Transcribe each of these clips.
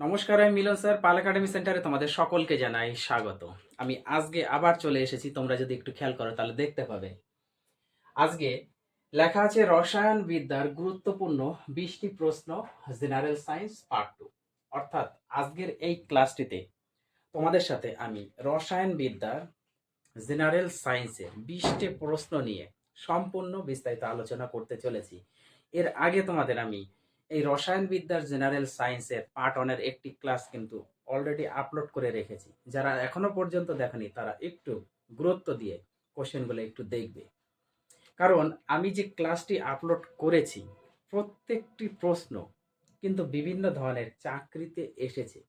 নমস্কার, আমি মিলন স্যার, পাল একাডেমি সেন্টারে তোমাদের সকলকে জানাই স্বাগত। আমি আজকে আবার চলে এসেছি, তোমরা যদি একটু খেয়াল করো তাহলে দেখতে পাবে। আজকে লেখা আছে রসায়ন বিদ্যার গুরুত্বপূর্ণ বিশটি প্রশ্ন, জেনারেল সায়েন্স পার্ট টু। অর্থাৎ আজকের এই ক্লাসটিতে তোমাদের সাথে আমি রসায়ন বিদ্যার জেনারেল সায়েন্সের বিশটি প্রশ্ন নিয়ে সম্পূর্ণ বিস্তারিত আলোচনা করতে চলেছি। এর আগে তোমাদের আমি এই রসায়ন বিদ্যার জেনারেল সায়েন্সের পার্ট ওয়ানের একটি ক্লাস কিন্তু অলরেডি আপলোড করে রেখেছি। যারা এখনও পর্যন্ত দেখেনি, তারা একটু গুরুত্ব দিয়ে কোশ্চেনগুলো একটু দেখবে। কারণ আমি যে ক্লাসটি আপলোড করেছি, প্রত্যেকটি প্রশ্ন কিন্তু বিভিন্ন ধরনের চাকরিতে এসেছে।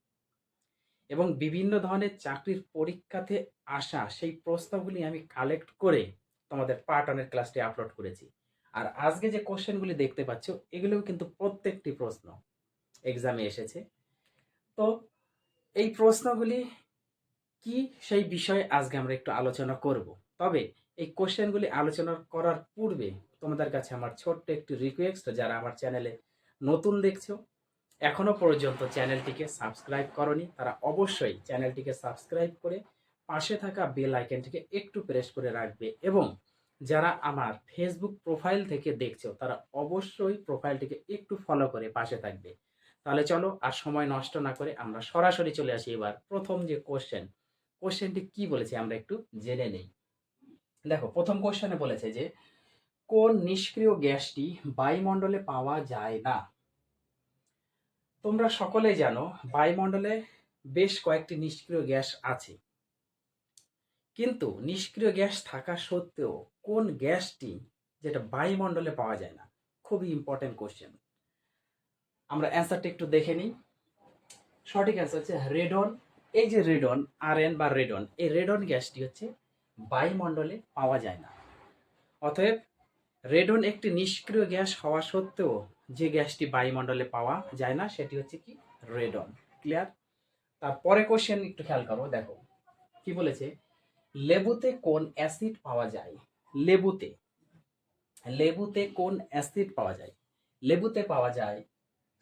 এবং বিভিন্ন ধরনের চাকরির পরীক্ষাতে আসা সেই প্রশ্নগুলি আমি কালেক্ট করে তোমাদের পার্ট ওয়ানের ক্লাসটি আপলোড করেছি। আর আজকে যে কোশ্চেনগুলি দেখতে পাচ্ছ, এগুলোও কিন্তু প্রত্যেকটি প্রশ্ন এক্সামে এসেছে। তো এই প্রশ্নগুলি কি সেই বিষয়ে আজকে আমরা একটু আলোচনা করব। তবে এই কোশ্চেনগুলি আলোচনা করার পূর্বে তোমাদের কাছে আমার ছোট্ট একটি রিকোয়েস্ট যারা আমার চ্যানেলে নতুন দেখছ, এখনও পর্যন্ত চ্যানেলটিকে সাবস্ক্রাইব করনি, তারা অবশ্যই চ্যানেলটিকে সাবস্ক্রাইব করে পাশে থাকা বেল আইকনটিকে একটু প্রেস করে রাখবে এবং যারা আমার ফেসবুক প্রোফাইল থেকে দেখছ, তারা অবশ্যই প্রোফাইলটিকে একটু ফলো করে পাশে থাকবে। তাহলে চলো আর সময় নষ্ট না করে আমরা সরাসরি চলে আসি এবার প্রথম যে কোশ্চেন কোশ্চেনটি কি বলেছে আমরা একটু জেনে নেই। দেখো, প্রথম কোশ্চেনে বলেছে যে, কোন নিষ্ক্রিয় গ্যাসটি বায়ুমণ্ডলে পাওয়া যায় না? তোমরা সকলেই জানো, বায়ুমণ্ডলে বেশ কয়েকটি নিষ্ক্রিয় গ্যাস আছে। কিন্তু নিষ্ক্রিয় গ্যাস থাকা সত্ত্বেও কোন গ্যাসটি যেটা বায়ুমণ্ডলে পাওয়া যায় না? খুবই ইম্পর্টেন্ট কোশ্চেন আমরা অ্যান্সারটা একটু দেখে নিই। সঠিক অ্যান্সার হচ্ছে রেডন এই যে রেডন আর এন বা রেডন এই রেডন গ্যাসটি হচ্ছে বায়ুমণ্ডলে পাওয়া যায় না। অতএব রেডন একটি নিষ্ক্রিয় গ্যাস হওয়া সত্ত্বেও যে গ্যাসটি বায়ুমণ্ডলে পাওয়া যায় না, সেটি হচ্ছে কি? রেডন ক্লিয়ার তারপরে কোশ্চেন একটু খেয়াল করো, দেখো। কি বলেছে? লেবুতে কোন অ্যাসিড পাওয়া যায়? লেবুতে। লেবুতে কোন অ্যাসিড পাওয়া যায়? লেবুতে পাওয়া যায়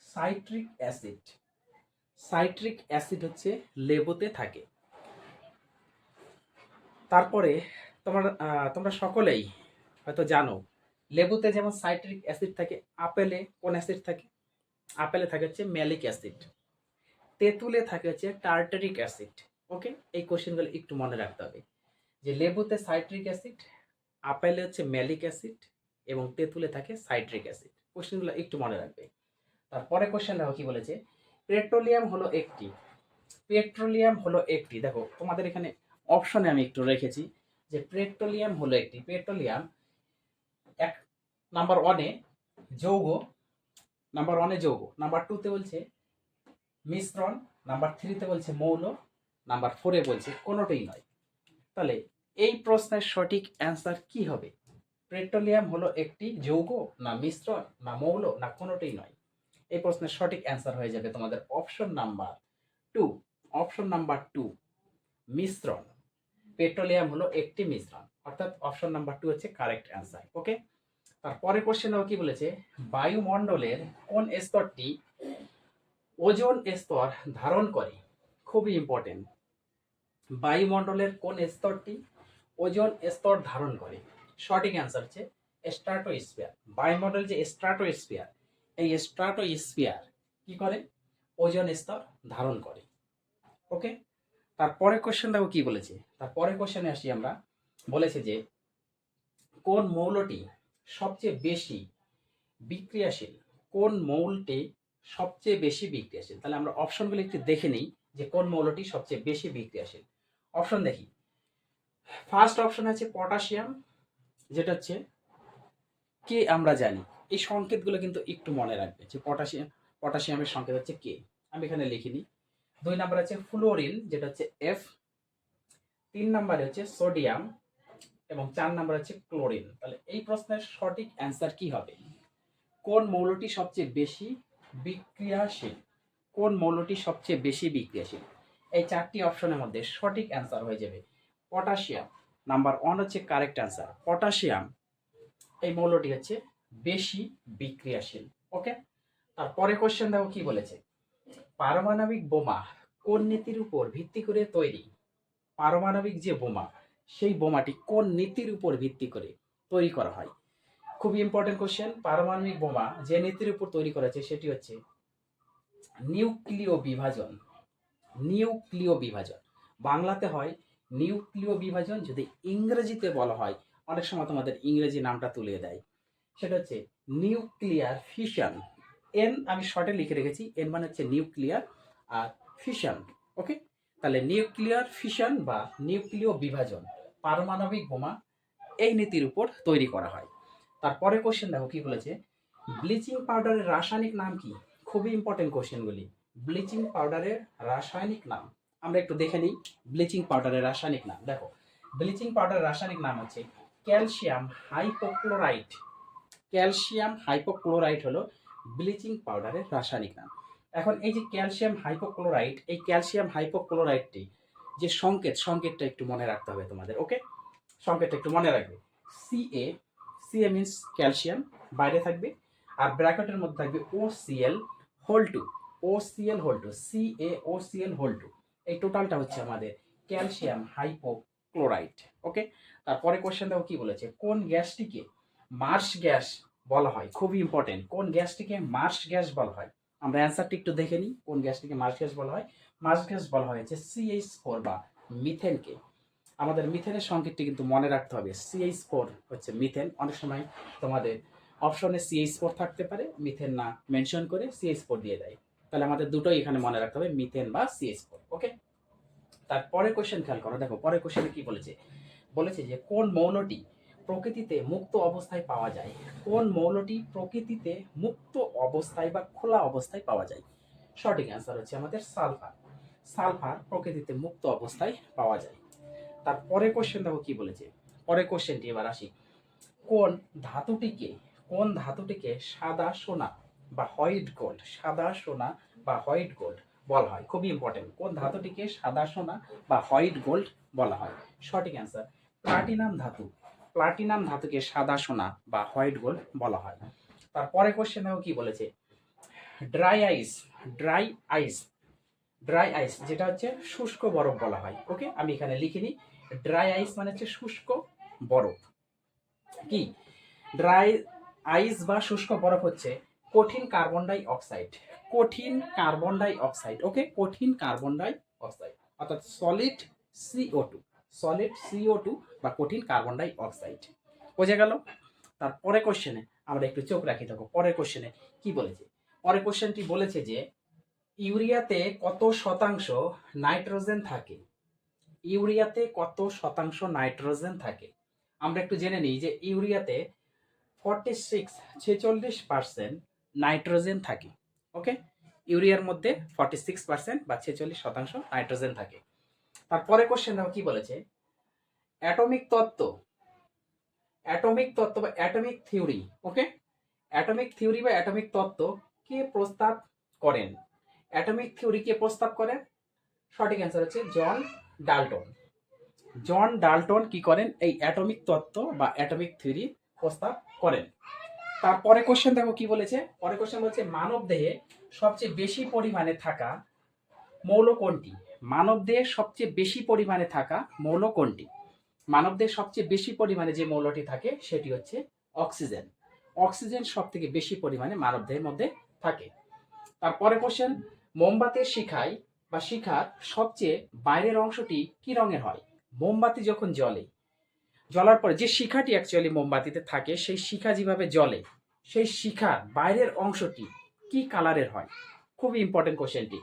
সাইট্রিক অ্যাসিড। সাইট্রিক অ্যাসিড হচ্ছে লেবুতে থাকে। তারপরে তোমার তোমরা সকলেই হয়তো জানো, লেবুতে যেমন সাইট্রিক অ্যাসিড থাকে, আপেলে কোন অ্যাসিড থাকে? আপেলে থাকে হচ্ছে ম্যালিক অ্যাসিড। তেঁতুলে থাকে হচ্ছে টার্টারিক অ্যাসিড। ওকে? এই কোশ্চেনগুলো একটু মনে রাখতে হবে। যে লেবুতে সাইট্রিক অ্যাসিড, আপেলে হচ্ছে ম্যালিক অ্যাসিড এবং তেঁতুলে থাকে সাইট্রিক অ্যাসিড। কোশ্চেনগুলো একটু মনে রাখবে। তারপরে কোশ্চেন দেখো কি বলেছে, পেট্রোলিয়াম হলো একটি। পেট্রোলিয়াম হলো একটি। দেখো, তোমাদের এখানে অপশনে আমি একটু রেখেছি যে পেট্রোলিয়াম হলো একটি। পেট্রোলিয়াম এক নাম্বার ওয়ানে যৌগ নাম্বার ওয়ানে যৌগ। নাম্বার টুতে বলছে মিশ্রণ নাম্বার থ্রিতে বলছে মৌল নাম্বার ফোরে বলছে কোনোটাই নয়। তাহলে এই প্রশ্নের সঠিক অ্যান্সার কি হবে? পেট্রোলিয়াম হলো একটি যৌগ, না মিশ্রণ, না মৌল, না কোনোটাই নয়। এই প্রশ্নের সঠিক অ্যান্সার হয়ে যাবে তোমাদের option number two. Option number two, মিশ্রণ। পেট্রোলিয়াম হলো একটি মিশ্রণ। অর্থাৎ অপশন নাম্বার টু হচ্ছে কারেক্ট অ্যান্সার, ওকে? তারপরে কোশ্চেন কি বলেছে? বায়ুমণ্ডলের কোন স্তরটি ওজন স্তর ধারণ করে? খুবই ইম্পর্টেন্ট বায়ুমণ্ডলের কোন স্তরটি ওজোন স্তর ধারণ করে। সঠিক অ্যান্সার হচ্ছে স্ট্রাটোস্ফিয়ার বায়ুমণ্ডল যে স্ট্রাটোস্ফিয়ার এই স্ট্রাটোস্ফিয়ার কি করে? ওজোন স্তর ধারণ করে। ওকে তারপরে কোশ্চেন দেখো কি বলেছে? তারপরে কোশ্চেনে আসি আমরা। বলেছে যে, কোন মৌলটি সবচেয়ে বেশি বিক্রিয়াশীল? কোন মৌলটি সবচেয়ে বেশি বিক্রিয়াশীল? তাহলে আমরা অপশনগুলো একটু দেখে নিই যে কোন মৌলটি সবচেয়ে বেশি বিক্রিয়াশীল। অপশন দেখি। ফার্স্ট অপশন আছে পটাশিয়াম যেটা হচ্ছে কে আমরা জানি। এই সংকেতগুলো কিন্তু একটু মনে রাখবে যে পটাশিয়াম পটাশিয়ামের সংকেত হচ্ছে কে আমি এখানে লিখিনি দুই নাম্বার আছে ফ্লোরিন যেটা হচ্ছে এফ তিন নাম্বারে হচ্ছে সোডিয়াম এবং চার নাম্বার হচ্ছে ক্লোরিন তাহলে এই প্রশ্নের সঠিক অ্যান্সার কি হবে? কোন মৌলটি সবচেয়ে বেশি বিক্রিয়াশীল? কোন মৌলটি সবচেয়ে বেশি বিক্রিয়াশীল? এই চারটি অপশনের মধ্যে সঠিক অ্যান্সার হয়ে যাবে। পটাশিয়াম। নাম্বার ওয়ান হচ্ছে কারেক্ট অ্যান্সার পটাশিয়াম, এই মৌলটি হচ্ছে বেশি বিক্রিয়াশীল ওকে তারপরে কোশ্চেন দেখো কি বলেছে? পারমাণবিক বোমা কোন নীতির উপর ভিত্তি করে তৈরি? পারমাণবিক যে বোমা, সেই বোমাটি কোন নীতির উপর ভিত্তি করে তৈরি করা হয়? খুবই ইম্পর্টেন্ট কোশ্চেন পারমাণবিক বোমা যে নীতির উপর তৈরি করা সেটি হচ্ছে নিউক্লিয় বিভাজন। নিউক্লিয় বিভাজন। বাংলাতে হয় নিউক্লিয় বিভাজন যদি ইংরেজিতে বলা হয়, অনেক সময় তোমাদের ইংরেজি নামটা তুলে দেয়। সেটা হচ্ছে নিউক্লিয়ার ফিশন এন আমি শর্টে লিখে রেখেছি এন মানে হচ্ছে নিউক্লিয়ার আর ফিশন ওকে তাহলে নিউক্লিয়ার ফিশন বা নিউক্লিয় বিভাজন, পারমাণবিক বোমা এই নীতির উপর তৈরি করা হয়। তারপরে কোশ্চেন দেখো কি বলেছে? ব্লিচিং পাউডারের রাসায়নিক নাম কি? খুবই ইম্পর্টেন্ট কোশ্চেনগুলি ব্লিচিং পাউডারের রাসায়নিক নাম। আমরা একটু দেখে নিই। ব্লিচিং পাউডারের রাসায়নিক নাম। দেখো, ব্লিচিং পাউডারের রাসায়নিক নাম হচ্ছে ক্যালসিয়াম হাইপোক্লোরাইট ক্যালসিয়াম হাইপোক্লোরাইট হলো ব্লিচিং পাউডারের রাসায়নিক নাম। এখন এই যে ক্যালসিয়াম হাইপোক্লোরাইট এই ক্যালসিয়াম হাইপোক্লোরাইটটি যে সংকেত, সংকেতটা একটু মনে রাখতে হবে তোমাদের, ওকে? সংকেতটা একটু মনে রাখবে। C A C CA means calcium বাইরে থাকবে, আর ব্র্যাকেটের মধ্যে থাকবে O Cl whole two O Cl whole two C A O Cl whole two এই টোটালটা হচ্ছে আমাদের ক্যালসিয়াম হাইপোক্লোরাইট ওকে? তারপরে কোশ্চেন দেখো কি বলেছে? কোন গ্যাসটিকে মার্স গ্যাস বলা হয়? খুবই ইম্পর্টেন্ট কোন গ্যাসটিকে মার্স গ্যাস বলা হয়? আমরা অ্যান্সারটি একটু দেখে নিই। কোন গ্যাসটিকে মার্স গ্যাস বলা হয়? মার্স গ্যাস বলা হয়েছে সিএইচ ফোর বা মিথেনকে। আমাদের মিথেনের সংকেতটি কিন্তু মনে রাখতে হবে। সিএইচ ফোর হচ্ছে মিথেন। অনেক সময় তোমাদের অপশনে সিএইচ ফোর থাকতে পারে, মিথেন না মেনশন করে সিএইচ ফোর দিয়ে দেয়। তাহলে আমাদের দুটোই এখানে মনে রাখতে হবে, মিথেন বা সিএইচ ফোর ওকে। তারপরে কোশ্চেন খেয়াল করো। দেখো পরে কোশ্চেনে কি বলেছে? বলেছে যে, কোন মৌলটি প্রকৃতিতে মুক্ত অবস্থায় পাওয়া যায়? কোন মৌলটি প্রকৃতিতে মুক্ত অবস্থায় বা খোলা অবস্থায় পাওয়া যায়? সঠিক অ্যান্সার হচ্ছে আমাদের সালফার। সালফার প্রকৃতিতে মুক্ত অবস্থায় পাওয়া যায়। তার পরে কোশ্চেন দেখো কি বলেছে? পরের কোশ্চেনটি এবার আসি। কোন ধাতুটিকে কোন ধাতুটিকে সাদা সোনা বা হোয়াইট গোল্ড, সাদা সোনা বা হোয়াইট গোল্ড বলা হয়। খুবই ইম্পর্টেন্ট কোন ধাতুটিকে সাদা সোনা বা হোয়াইট গোল্ড বলা হয়? সঠিক অ্যান্সার প্লাটিনাম ধাতু। প্লাটিনাম ধাতুকে সাদা সোনা বা হোয়াইট গোল্ড বলা হয়। তারপরে কোশ্চেন কি বলেছে? Dry ice dry ice dry ice যেটা হচ্ছে শুষ্ক বরফ বলা হয়। ওকে আমি এখানে লিখে নিই ড্রাই আইস মানে হচ্ছে শুষ্ক বরফ। কি? ড্রাই আইস বা শুষ্ক বরফ হচ্ছে কঠিন কার্বন ডাই অক্সাইড কঠিন কার্বন ডাই অক্সাইড ওকে? কঠিন কার্বন ডাই অক্সাইড অর্থাৎ solid CO two solid CO two বা কঠিন কার্বন ডাই অক্সাইড বোঝা গেল? তারপরে কোশ্চেনে আমরা একটু চোখ রাখি, দেখো, পরের কোশ্চেনে কি বলেছে? পরের কোশ্চেনটি বলেছে যে, ইউরিয়াতে কত শতাংশ নাইট্রোজেন থাকে? ইউরিয়াতে কত শতাংশ নাইট্রোজেন থাকে? আমরা একটু জেনে নিই যে, ইউরিয়াতে ফর্টি সিক্স ছেচল্লিশ পার্সেন্ট নাইট্রোজেন থাকে। ওকে ইউরিয়ার মধ্যে ফর্টি সিক্স পার্সেন্ট বা ছেচল্লিশ শতাংশ নাইট্রোজেন থাকে। তারপরে কোশ্চেন দেখো কি বলেছে? অ্যাটমিক তত্ত্ব। অ্যাটমিক তত্ত্ব বা atomic theory okay atomic theory বা অ্যাটমিক তত্ত্ব কে প্রস্তাব করেন? অ্যাটমিক থিওরি কে প্রস্তাব করেন? সঠিক অ্যান্সার হচ্ছে জন ডাল্টন। জন ডাল্টন কি করেন? এই অ্যাটমিক তত্ত্ব বা অ্যাটমিক থিওরি প্রস্তাব করেন। তারপরে কোশ্চেন দেখো কি বলেছে? পরে কোশ্চেন বলছে মানব দেহে সবচেয়ে বেশি পরিমাণে থাকা মৌল কোনটি? মানব দেহে সবচেয়ে বেশি পরিমাণে থাকা মৌল কোনটি? মানব দেহে সবচেয়ে বেশি পরিমাণে যে মৌলটি থাকে, সেটি হচ্ছে অক্সিজেন। অক্সিজেন সব থেকে বেশি পরিমাণে মানব দেহের মধ্যে থাকে। তারপরে কোশ্চেন মোমবাতির শিখায় বা শিখার সবচেয়ে বাইরের অংশটি কি রঙের হয়? মোমবাতি যখন জ্বলে জ্বলার পরে যে শিখাটি অ্যাকচুয়ালি মোমবাতিতে থাকে, সেই শিখা যেভাবে জ্বলে, সেই শিখার বাইরের অংশটি কি কালারের হয়? খুবই ইম্পর্টেন্ট কোশ্চেনটি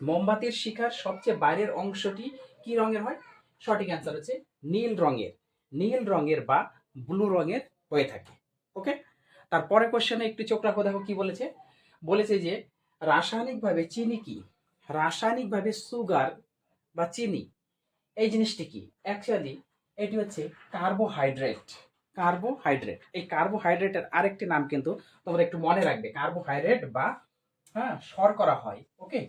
মোমবাতির শিখার সবচেয়ে বাইরের অংশটি কি রঙের হয়? সঠিক অ্যান্সার হচ্ছে নীল রঙের। নীল রঙের বা ব্লু রঙের হয়ে থাকে। ওকে তারপরে কোশ্চেনে একটু চোখ রাখো, দেখো কি বলেছে? বলেছে যে, রাসায়নিকভাবে চিনি কি? রাসায়নিকভাবে সুগার বা চিনি। এই জিনিসটি কি? অ্যাকচুয়ালি এটি হচ্ছে কার্বোহাইড্রেট কার্বোহাইড্রেট এই কার্বোহাইড্রেটের আরেকটি নাম কিন্তু তোমরা একটু মনে রাখবে। কার্বোহাইড্রেট বা হ্যাঁ শর্করা হয় ওকে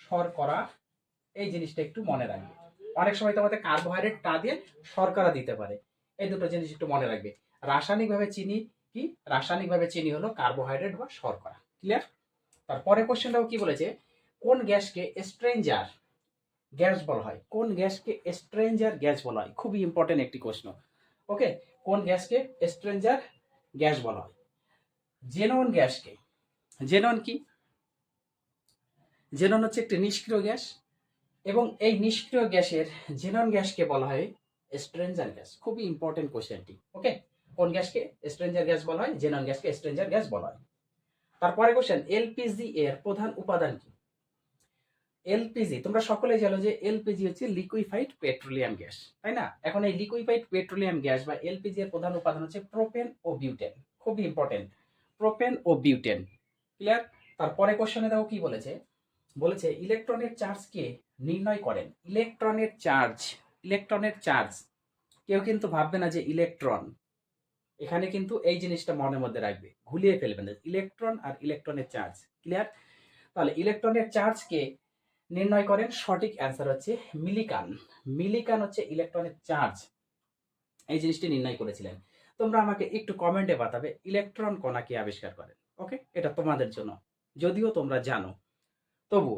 শর্করা, এই জিনিসটা একটু মনে রাখবে। অনেক সময় তোমাদের কার্বোহাইড্রেট টা দিয়ে শর্করা দিতে পারে। এই দুটো জিনিস একটু মনে রাখবে। রাসায়নিকভাবে চিনি কি? রাসায়নিকভাবে চিনি হলো কার্বোহাইড্রেট বা শর্করা। ক্লিয়ার তারপরে কোশ্চেনটাও কি বলেছে? কোন গ্যাসকে স্ট্রেঞ্জার গ্যাস বলা হয়। কোন গ্যাসকে স্ট্রেঞ্জার গ্যাস বলা হয়? খুবই ইম্পর্টেন্ট একটি প্রশ্ন। ওকে কোন গ্যাসকে স্ট্রেঞ্জার গ্যাস বলা হয়? জেনন গ্যাসকে। জেনন কি? জেনন হচ্ছে একটি নিষ্ক্রিয় গ্যাস এবং এই নিষ্ক্রিয় গ্যাসের জেনন গ্যাসকে বলা হয় স্ট্রেঞ্জার গ্যাস। খুবই ইম্পর্টেন্ট কোশ্চেনটি ওকে কোন গ্যাসকে স্ট্রেঞ্জার গ্যাস বলা হয়? জেনন গ্যাসকে স্ট্রেঞ্জার গ্যাস বলা হয়। তারপরে কোশ্চেন এলপিজি এর প্রধান উপাদান কি? এলপিজি, তোমরা সকলে জানো যে এলপিজি হচ্ছে লিকুইফাইড পেট্রোলিয়াম গ্যাস তাই না? এখন এই লিকুইফাইড পেট্রোলিয়াম গ্যাস বা এলপিজি এর প্রধান উপাদান হচ্ছে প্রোপেন ও বিউটেন খুবই ইম্পর্টেন্ট প্রোপেন ও বিউটেন ক্লিয়ার তারপরে কোশ্চেনে দেখো কি বলেছে? বলেছে ইলেকট্রনের চার্জকে নির্ণয় করেন। ইলেকট্রনের চার্জ ইলেকট্রনের চার্জ কেউ কিন্তু ভাববে না যে ইলেকট্রন এখানে কিন্তু এই জিনিসটা মনের মধ্যে রাখবে, ঘুলিয়ে ফেলবেন ইলেকট্রন আর ইলেকট্রনের চার্জ ক্লিয়ার তাহলে ইলেকট্রনের চার্জকে নির্ণয় করেন, সঠিক অ্যান্সার হচ্ছে মিলিকান মিলিকান হচ্ছে ইলেকট্রনের চার্জ এই জিনিসটি নির্ণয় করেছিলেন। তোমরা আমাকে একটু কমেন্টে বাতাবে ইলেকট্রন কণা কে আবিষ্কার করেন ওকে এটা তোমাদের জন্য। যদিও তোমরা জানো। তবু,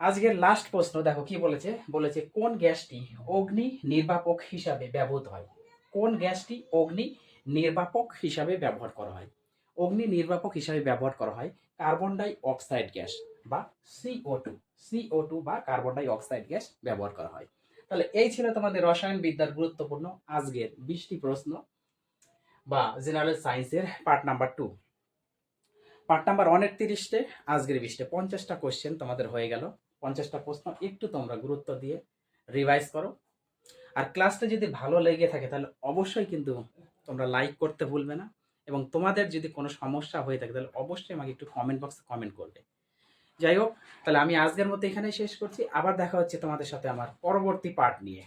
আজকের লাস্ট প্রশ্ন, দেখো কি বলেছে? বলেছে, কোন গ্যাসটি অগ্নি নির্বাপক হিসাবে ব্যবহৃত হয়? কোন গ্যাসটি অগ্নি নির্বাপক হিসাবে ব্যবহার করা হয়? অগ্নি নির্বাপক হিসাবে ব্যবহার করা হয় কার্বন ডাই অক্সাইড গ্যাস বা সিও টু। সিও টু বা কার্বন ডাই অক্সাইড গ্যাস ব্যবহার করা হয়। তাহলে এই ছিল তোমাদের রসায়ন বিদ্যার গুরুত্বপূর্ণ আজকের বিশটি প্রশ্ন বা জেনারেল সায়েন্সের part number two part number ওয়ানের তিরিশটে আজকের বিশটে পঞ্চাশটা কোশ্চেন তোমাদের হয়ে গেল। পঞ্চাশটা প্রশ্ন একটু তোমরা গুরুত্ব দিয়ে রিভাইজ করো। আর ক্লাসটা যদি ভালো লেগে থাকে তাহলে অবশ্যই কিন্তু তোমরা লাইক করতে ভুলবে না। এবং তোমাদের যদি কোনো সমস্যা হয়ে থাকে তাহলে অবশ্যই আমাকে একটু কমেন্ট বক্সে কমেন্ট করবে। যাই হোক, তাহলে আমি আজকের মতো এখানেই শেষ করছি। আবার দেখা হচ্ছে তোমাদের সাথে আমার পরবর্তী পার্ট নিয়ে।